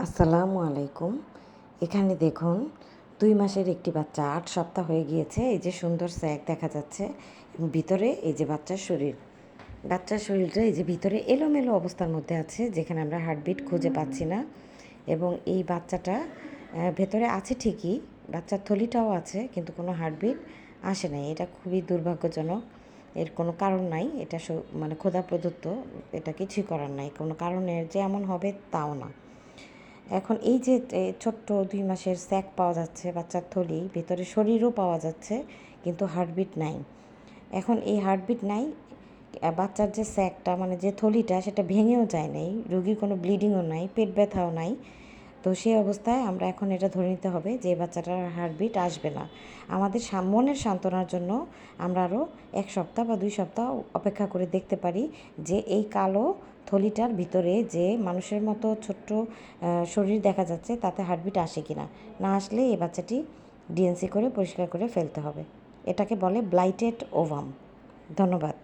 আসসালামু আলাইকুম। এখানে দেখুন, দুই মাসের একটি বাচ্চা, আট সপ্তাহ হয়ে গিয়েছে। এই যে সুন্দর স্যাক দেখা যাচ্ছে ভিতরে এই যে বাচ্চার শরীর। বাচ্চার শরীরটা এই যে ভিতরে এলোমেলো অবস্থার মধ্যে আছে, যেখানে আমরা হার্টবিট খুঁজে পাচ্ছি না। এবং এই বাচ্চাটা ভেতরে আছে ঠিকই, বাচ্চার থলিটাও আছে, কিন্তু কোনো হার্টবিট আসে নাই। এটা খুবই দুর্ভাগ্যজনক। এর কোনো কারণ নাই, এটা মানে খোদা প্রদত্ত, এটা কিছুই করার নাই। কোনো কারণের যে এমন হবে, তাও না। এখন এই যে ছোট্ট দুই মাসের স্যাক পাওয়া যাচ্ছে, বাচ্চার থলি, ভেতরে শরীরও পাওয়া যাচ্ছে, কিন্তু হার্টবিট নাই। এখন এই হার্টবিট নাই বাচ্চার যে স্যাকটা মানে যে থলিটা, সেটা ভেঙেও যায় নাই, রোগীর কোনো ব্লিডিংও নাই, পেট ব্যথাও নাই। তো সেই অবস্থায় আমরা এখন এটা ধরে নিতে হবে যে বাচ্চাটার হার্টবিট আসবে না। আমাদের মনের সান্ত্বনার জন্য আমরা আরও এক সপ্তাহ বা দুই সপ্তাহ অপেক্ষা করে দেখতে পারি যে, এই কালো থলিটার ভিতরে যে মানুষের মতো ছোট্ট শরীর দেখা যাচ্ছে, তাতে হার্টবিট আসে কি না না আসলে এই বাচ্চাটি ডিএনসি করে পরিষ্কার করে ফেলতে হবে। এটাকে বলে ব্লাইটেড ওভাম। ধন্যবাদ।